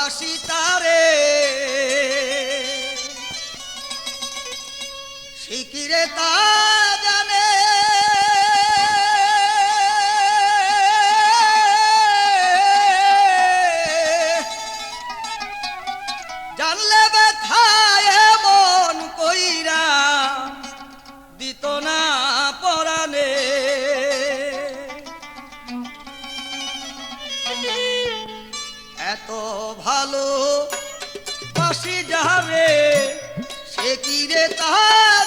হাসি তারে। শিকিরে তার কি রে তাহা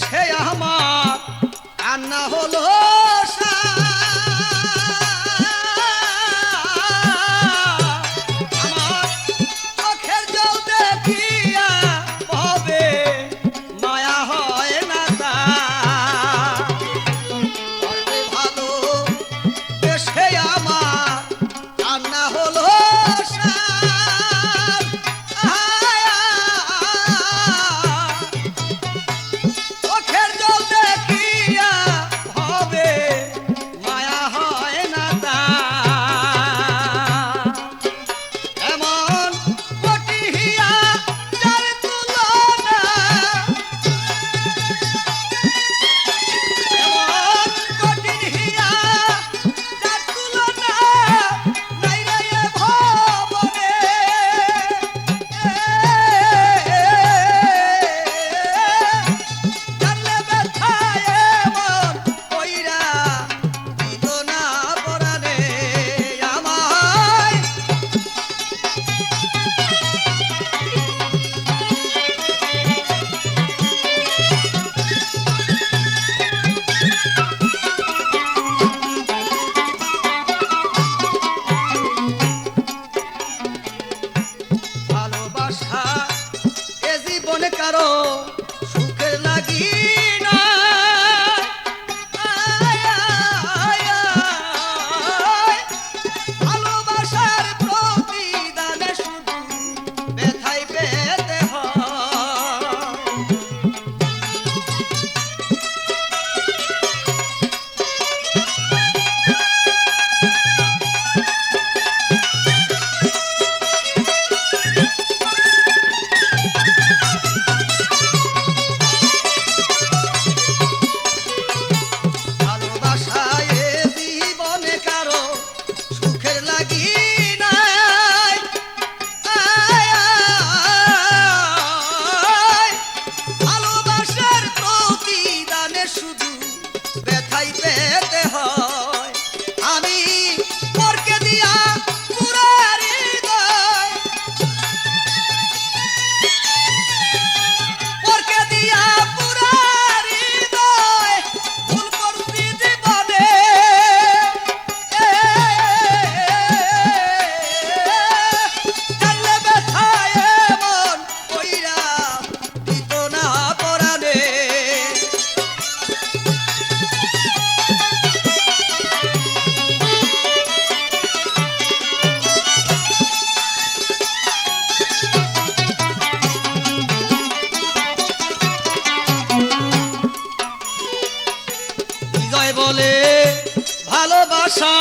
সে আমার কান্না হলো সা আশা